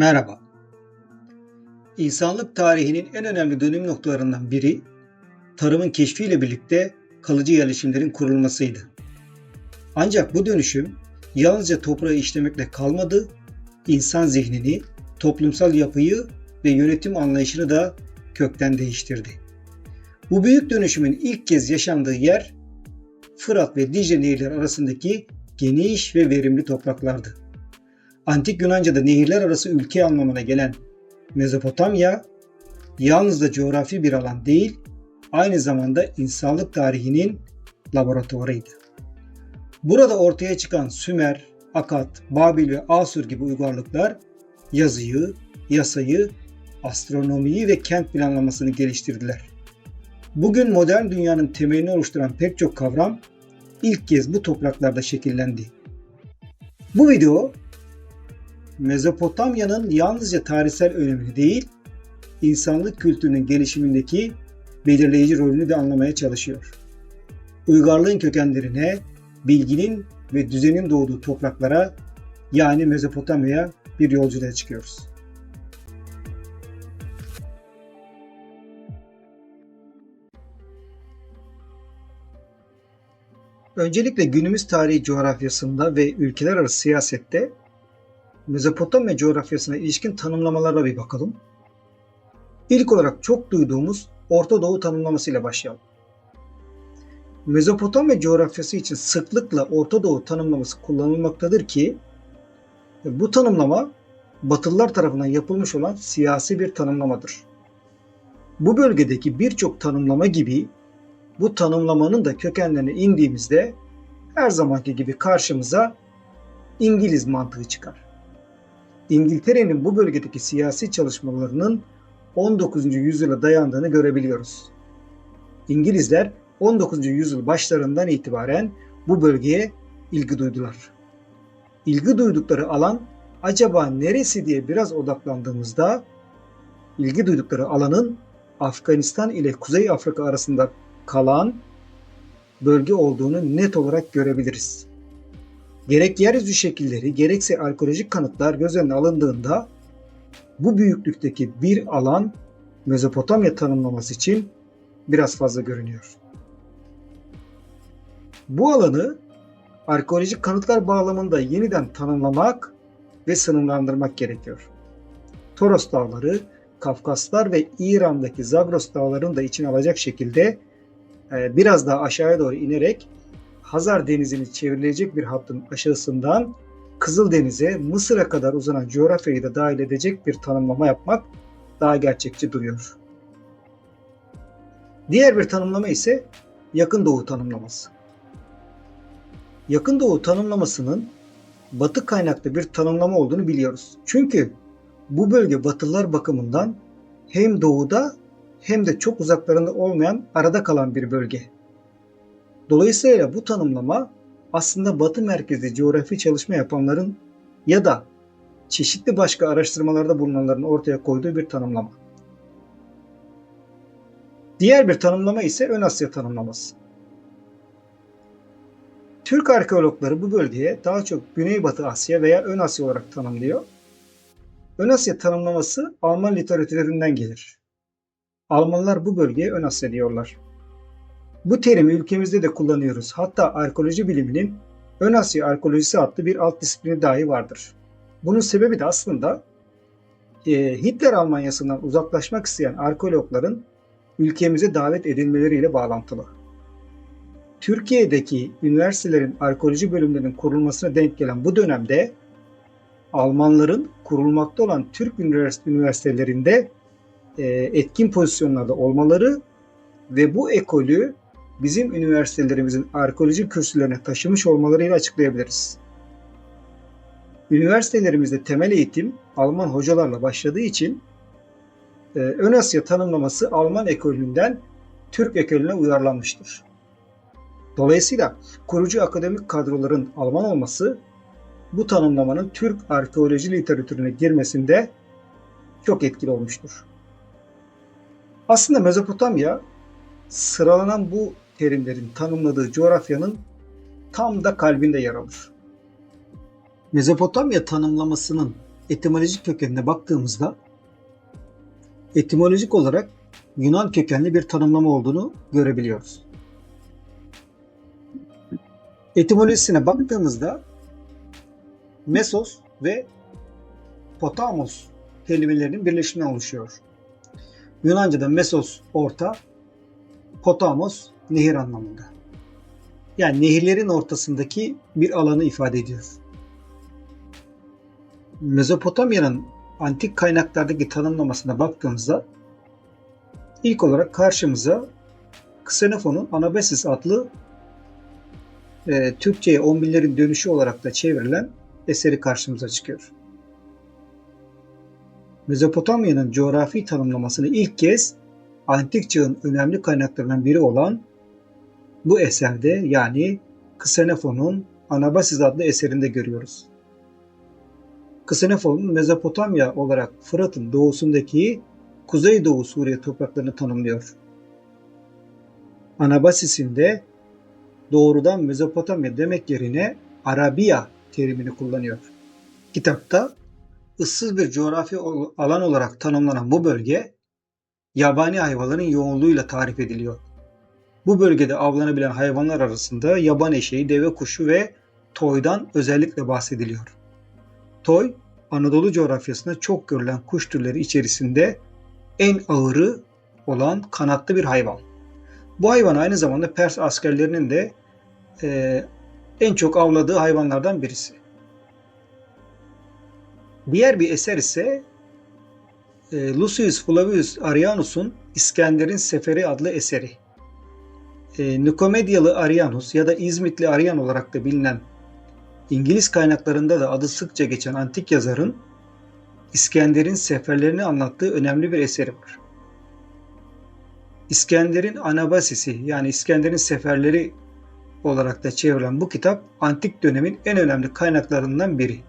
Merhaba. İnsanlık tarihinin en önemli dönüm noktalarından biri tarımın keşfiyle birlikte kalıcı yerleşimlerin kurulmasıydı. Ancak bu dönüşüm yalnızca toprağı işlemekle kalmadı, insan zihnini, toplumsal yapıyı ve yönetim anlayışını da kökten değiştirdi. Bu büyük dönüşümün ilk kez yaşandığı yer Fırat ve Dicle nehirleri arasındaki geniş ve verimli topraklardı. Antik Yunanca'da nehirler arası ülke anlamına gelen Mezopotamya yalnız da coğrafi bir alan değil, aynı zamanda insanlık tarihinin laboratuvarıydı. Burada ortaya çıkan Sümer, Akat, Babil ve Asur gibi uygarlıklar yazıyı, yasayı, astronomiyi ve kent planlamasını geliştirdiler. Bugün modern dünyanın temelini oluşturan pek çok kavram ilk kez bu topraklarda şekillendi. Bu video Mezopotamya'nın yalnızca tarihsel önemini değil, insanlık kültürünün gelişimindeki belirleyici rolünü de anlamaya çalışıyor. Uygarlığın kökenlerine, bilginin ve düzenin doğduğu topraklara yani Mezopotamya'ya bir yolculuğa çıkıyoruz. Öncelikle günümüz tarihi coğrafyasında ve ülkeler arası siyasette Mezopotamya coğrafyasına ilişkin tanımlamalara bir bakalım. İlk olarak çok duyduğumuz Orta Doğu tanımlamasıyla başlayalım. Mezopotamya coğrafyası için sıklıkla Orta Doğu tanımlaması kullanılmaktadır ki bu tanımlama Batılılar tarafından yapılmış olan siyasi bir tanımlamadır. Bu bölgedeki birçok tanımlama gibi bu tanımlamanın da kökenlerine indiğimizde her zamanki gibi karşımıza İngiliz mantığı çıkar. İngiltere'nin bu bölgedeki siyasi çalışmalarının 19. yüzyıla dayandığını görebiliyoruz. İngilizler 19. yüzyıl başlarından itibaren bu bölgeye ilgi duydular. İlgi duydukları alan acaba neresi diye biraz odaklandığımızda ilgi duydukları alanın Afganistan ile Kuzey Afrika arasında kalan bölge olduğunu net olarak görebiliriz. Gerek yeryüzü şekilleri gerekse arkeolojik kanıtlar göz önüne alındığında bu büyüklükteki bir alan Mezopotamya tanımlaması için biraz fazla görünüyor. Bu alanı arkeolojik kanıtlar bağlamında yeniden tanımlamak ve sınırlandırmak gerekiyor. Toros Dağları, Kafkaslar ve İran'daki Zagros Dağları'nı da içine alacak şekilde e, biraz daha aşağıya doğru inerek Hazar Denizi'ni çevrilecek bir hattın aşağısından Kızıldeniz'e, Mısır'a kadar uzanan coğrafyayı da dahil edecek bir tanımlama yapmak daha gerçekçi duruyor. Diğer bir tanımlama ise Yakın Doğu tanımlaması. Yakın Doğu tanımlamasının Batı kaynaklı bir tanımlama olduğunu biliyoruz. Çünkü bu bölge Batılılar bakımından hem doğuda hem de çok uzaklarında olmayan arada kalan bir bölge. Dolayısıyla bu tanımlama aslında batı merkezli coğrafi çalışma yapanların ya da çeşitli başka araştırmalarda bulunanların ortaya koyduğu bir tanımlama. Diğer bir tanımlama ise Ön Asya tanımlaması. Türk arkeologları bu bölgeye daha çok Güneybatı Asya veya Ön Asya olarak tanımlıyor. Ön Asya tanımlaması Alman literatüründen gelir. Almanlar bu bölgeye Ön Asya diyorlar. Bu terimi ülkemizde de kullanıyoruz. Hatta arkeoloji biliminin Ön Asya arkeolojisi adlı bir alt disiplini dahi vardır. Bunun sebebi de aslında e, Hitler Almanyası'ndan uzaklaşmak isteyen arkeologların ülkemize davet edilmeleriyle bağlantılı. Türkiye'deki üniversitelerin arkeoloji bölümlerinin kurulmasına denk gelen bu dönemde Almanların kurulmakta olan Türk üniversitelerinde e, etkin pozisyonlarda olmaları ve bu ekolü bizim üniversitelerimizin arkeoloji kürsülerine taşımış olmalarıyla açıklayabiliriz. Üniversitelerimizde temel eğitim Alman hocalarla başladığı için e, Ön Asya tanımlaması Alman ekolünden Türk ekolüne uyarlanmıştır. Dolayısıyla kurucu akademik kadroların Alman olması bu tanımlamanın Türk arkeoloji literatürüne girmesinde çok etkili olmuştur. Aslında Mezopotamya sıralanan bu terimlerin tanımladığı coğrafyanın tam da kalbinde yer alır. Mezopotamya tanımlamasının etimolojik kökenine baktığımızda etimolojik olarak Yunan kökenli bir tanımlama olduğunu görebiliyoruz. Etimolojisine baktığımızda Mesos ve Potamos kelimelerinin birleşiminden oluşuyor. Yunanca'da Mesos orta, Potamos nehir anlamında. Yani nehirlerin ortasındaki bir alanı ifade ediyor. Mezopotamya'nın antik kaynaklardaki tanımlamasına baktığımızda ilk olarak karşımıza Xenofon'un Anabasis adlı e, Türkçe'ye on binlerin dönüşü olarak da çevrilen eseri karşımıza çıkıyor. Mezopotamya'nın coğrafi tanımlamasını ilk kez antik çağın önemli kaynaklarından biri olan bu eserde yani Xenofon'un Anabasis adlı eserinde görüyoruz. Xenofon'un Mezopotamya olarak Fırat'ın doğusundaki Kuzeydoğu Suriye topraklarını tanımlıyor. Anabasis'in de doğrudan Mezopotamya demek yerine Arabiya terimini kullanıyor. Kitapta ıssız bir coğrafi alan olarak tanımlanan bu bölge yabani hayvanların yoğunluğuyla tarif ediliyor. Bu bölgede avlanabilen hayvanlar arasında yaban eşeği, deve kuşu ve toydan özellikle bahsediliyor. Toy, Anadolu coğrafyasında çok görülen kuş türleri içerisinde en ağırı olan kanatlı bir hayvan. Bu hayvan aynı zamanda Pers askerlerinin de e, en çok avladığı hayvanlardan birisi. Diğer bir eser ise e, Lucius Flavius Arianus'un İskender'in Seferi adlı eseri. E, Nikomedyalı Arianus ya da İzmitli Arian olarak da bilinen İngiliz kaynaklarında da adı sıkça geçen antik yazarın İskender'in seferlerini anlattığı önemli bir eseri var. İskender'in Anabasisi yani İskender'in seferleri olarak da çevrilen bu kitap antik dönemin en önemli kaynaklarından biri.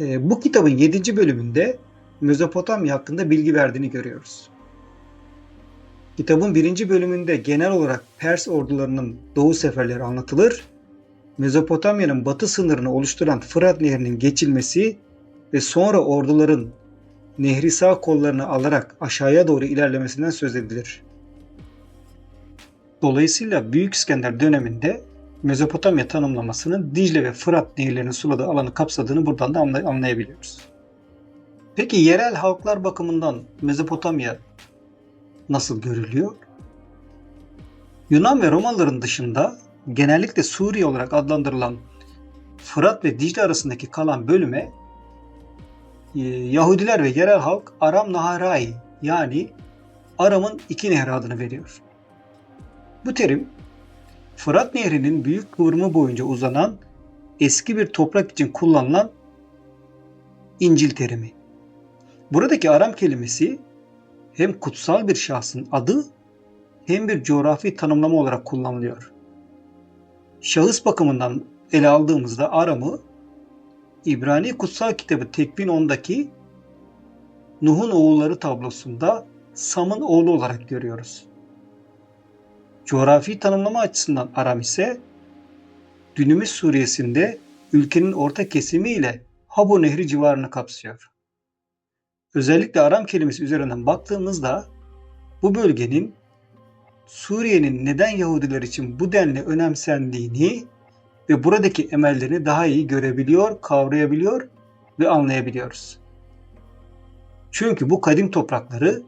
E, bu kitabın 7. bölümünde Mezopotamya hakkında bilgi verdiğini görüyoruz. Kitabın 1. bölümünde genel olarak Pers ordularının doğu seferleri anlatılır. Mezopotamya'nın batı sınırını oluşturan Fırat Nehri'nin geçilmesi ve sonra orduların nehri sağ kollarını alarak aşağıya doğru ilerlemesinden söz edilir. Dolayısıyla Büyük İskender döneminde Mezopotamya tanımlamasının Dicle ve Fırat nehirlerinin suladığı alanı kapsadığını buradan da anlayabiliyoruz. Peki yerel halklar bakımından Mezopotamya nasıl görülüyor? Yunan ve Romalıların dışında genellikle Suriye olarak adlandırılan Fırat ve Dicle arasındaki kalan bölüme e, Yahudiler ve yerel halk Aram Naharai yani Aram'ın iki nehri adını veriyor. Bu terim Fırat Nehri'nin büyük kıvrımı boyunca uzanan eski bir toprak için kullanılan İncil terimi. Buradaki Aram kelimesi hem kutsal bir şahsın adı hem bir coğrafi tanımlama olarak kullanılıyor. Şahıs bakımından ele aldığımızda Aram'ı İbrani kutsal kitabı Tekvin 10'daki Nuh'un oğulları tablosunda Sam'ın oğlu olarak görüyoruz. Coğrafi tanımlama açısından Aram ise günümüz Suriye'sinde ülkenin orta kesimi ile Habo Nehri civarını kapsıyor. Özellikle Aram kelimesi üzerinden baktığımızda bu bölgenin Suriye'nin neden Yahudiler için bu denli önemsendiğini ve buradaki emellerini daha iyi görebiliyor, kavrayabiliyor ve anlayabiliyoruz. Çünkü bu kadim toprakları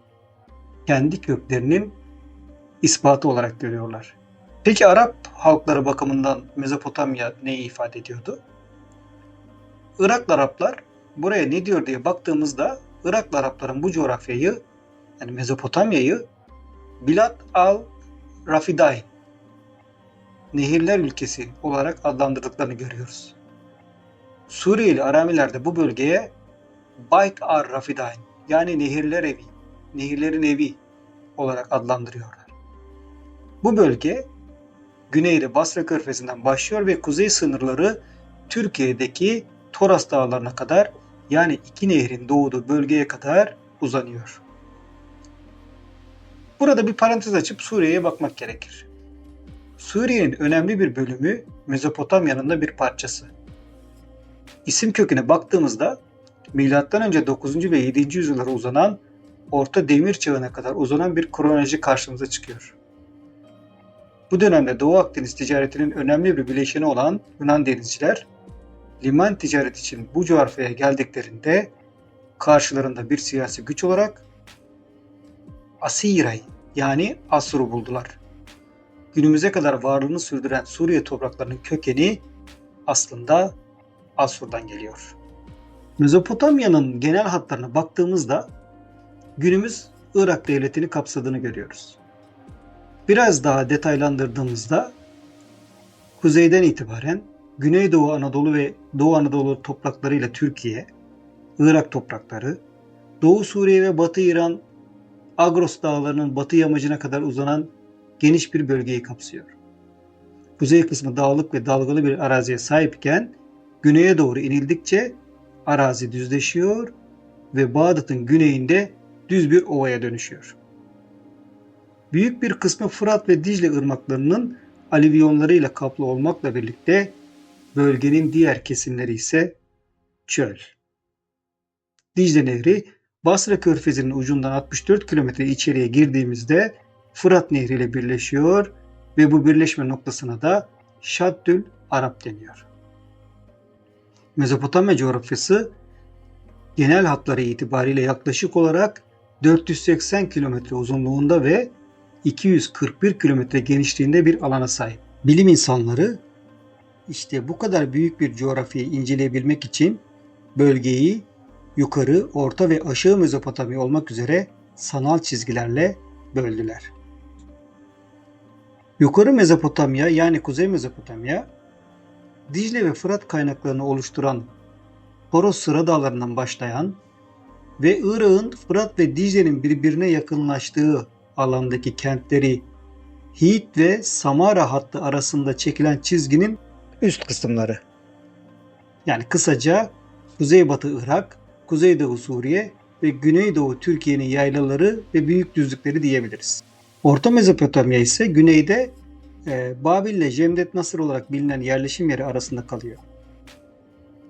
kendi köklerinin ispatı olarak görüyorlar. Peki Arap halkları bakımından Mezopotamya neyi ifade ediyordu? Iraklı Araplar buraya ne diyor diye baktığımızda Iraklı Arapların bu coğrafyayı yani Mezopotamya'yı Bilad al Rafidain nehirler ülkesi olarak adlandırdıklarını görüyoruz. Suriyeli Aramiler de bu bölgeye Bayt ar Rafidain yani nehirler evi, nehirlerin evi olarak adlandırıyorlar. Bu bölge güneyde Basra Körfezi'nden başlıyor ve kuzey sınırları Türkiye'deki Toras Dağları'na kadar yani iki nehrin doğduğu bölgeye kadar uzanıyor. Burada bir parantez açıp Suriye'ye bakmak gerekir. Suriye'nin önemli bir bölümü Mezopotamya'nın da bir parçası. İsim köküne baktığımızda M.Ö. 9. ve 7. yüzyıllara uzanan Orta Demir Çağı'na kadar uzanan bir kronoloji karşımıza çıkıyor. Bu dönemde Doğu Akdeniz ticaretinin önemli bir bileşeni olan Yunan denizciler liman ticareti için bu coğrafyaya geldiklerinde karşılarında bir siyasi güç olarak Asiray yani Asur'u buldular. Günümüze kadar varlığını sürdüren Suriye topraklarının kökeni aslında Asur'dan geliyor. Mezopotamya'nın genel hatlarına baktığımızda günümüz Irak devletini kapsadığını görüyoruz. Biraz daha detaylandırdığımızda kuzeyden itibaren Güneydoğu Anadolu ve Doğu Anadolu topraklarıyla Türkiye, Irak toprakları, Doğu Suriye ve Batı İran, Agros dağlarının batı yamacına kadar uzanan geniş bir bölgeyi kapsıyor. Kuzey kısmı dağlık ve dalgalı bir araziye sahipken güneye doğru inildikçe arazi düzleşiyor ve Bağdat'ın güneyinde düz bir ovaya dönüşüyor. Büyük bir kısmı Fırat ve Dicle ırmaklarının alüvyonlarıyla kaplı olmakla birlikte bölgenin diğer kesimleri ise çöl. Dicle Nehri Basra Körfezi'nin ucundan 64 kilometre içeriye girdiğimizde Fırat Nehri ile birleşiyor ve bu birleşme noktasına da Şaddül Arap deniyor. Mezopotamya coğrafyası genel hatları itibariyle yaklaşık olarak 480 kilometre uzunluğunda ve 241 kilometre genişliğinde bir alana sahip. Bilim insanları işte bu kadar büyük bir coğrafyayı inceleyebilmek için bölgeyi yukarı, orta ve aşağı Mezopotamya olmak üzere sanal çizgilerle böldüler. Yukarı Mezopotamya yani Kuzey Mezopotamya, Dicle ve Fırat kaynaklarını oluşturan Toros Sıra Dağları'ndan başlayan ve Irak'ın Fırat ve Dicle'nin birbirine yakınlaştığı alandaki kentleri Hiit ve Samara hattı arasında çekilen çizginin üst kısımları. Yani kısaca Kuzeybatı Irak, Kuzeydoğu Suriye ve Güneydoğu Türkiye'nin yaylaları ve büyük düzlükleri diyebiliriz. Orta Mezopotamya ise güneyde e, Babil ile Cemdet Nasır olarak bilinen yerleşim yeri arasında kalıyor.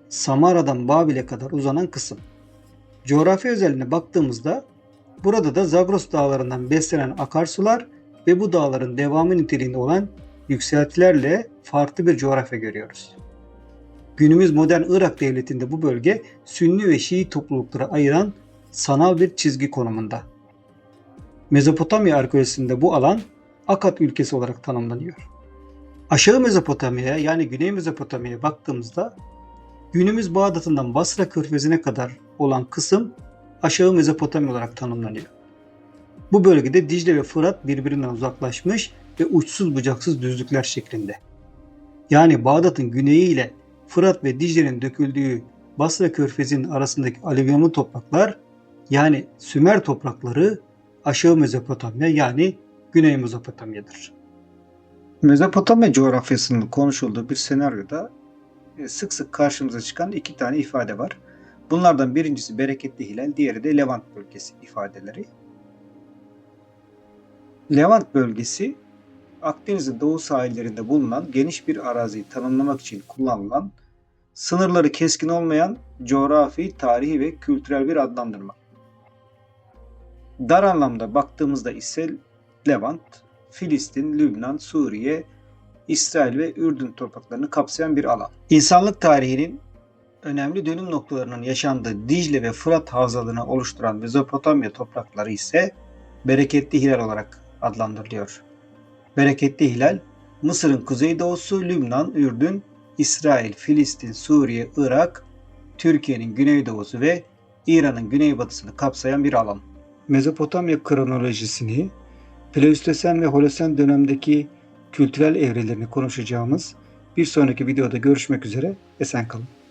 Samara'dan Babil'e kadar uzanan kısım. Coğrafya özelliğine baktığımızda burada da Zagros dağlarından beslenen akarsular ve bu dağların devamı niteliğinde olan yükseltilerle farklı bir coğrafya görüyoruz. Günümüz modern Irak devletinde bu bölge Sünni ve Şii topluluklara ayıran sanal bir çizgi konumunda. Mezopotamya arkeolojisinde bu alan Akat ülkesi olarak tanımlanıyor. Aşağı Mezopotamya'ya yani Güney Mezopotamya'ya baktığımızda günümüz Bağdat'ından Basra körfezine kadar olan kısım aşağı Mezopotamya olarak tanımlanıyor. Bu bölgede Dicle ve Fırat birbirinden uzaklaşmış ve uçsuz bucaksız düzlükler şeklinde. Yani Bağdat'ın güneyi ile Fırat ve Dicle'nin döküldüğü Basra Körfezi'nin arasındaki alüvyonlu topraklar yani Sümer toprakları aşağı Mezopotamya yani Güney Mezopotamya'dır. Mezopotamya coğrafyasının konuşulduğu bir senaryoda e, sık sık karşımıza çıkan iki tane ifade var. Bunlardan birincisi bereketli hilal, diğeri de Levant bölgesi ifadeleri. Levant bölgesi Akdeniz'in doğu sahillerinde bulunan geniş bir araziyi tanımlamak için kullanılan sınırları keskin olmayan coğrafi, tarihi ve kültürel bir adlandırma. Dar anlamda baktığımızda ise Levant, Filistin, Lübnan, Suriye, İsrail ve Ürdün topraklarını kapsayan bir alan. İnsanlık tarihinin önemli dönüm noktalarının yaşandığı Dicle ve Fırat havzalarını oluşturan Mezopotamya toprakları ise bereketli hilal olarak adlandırılıyor. Bereketli hilal, Mısır'ın kuzeydoğusu, Lübnan, Ürdün, İsrail, Filistin, Suriye, Irak, Türkiye'nin güneydoğusu ve İran'ın güneybatısını kapsayan bir alan. Mezopotamya kronolojisini, Pleistosen ve Holosen dönemdeki kültürel evrelerini konuşacağımız bir sonraki videoda görüşmek üzere. Esen kalın.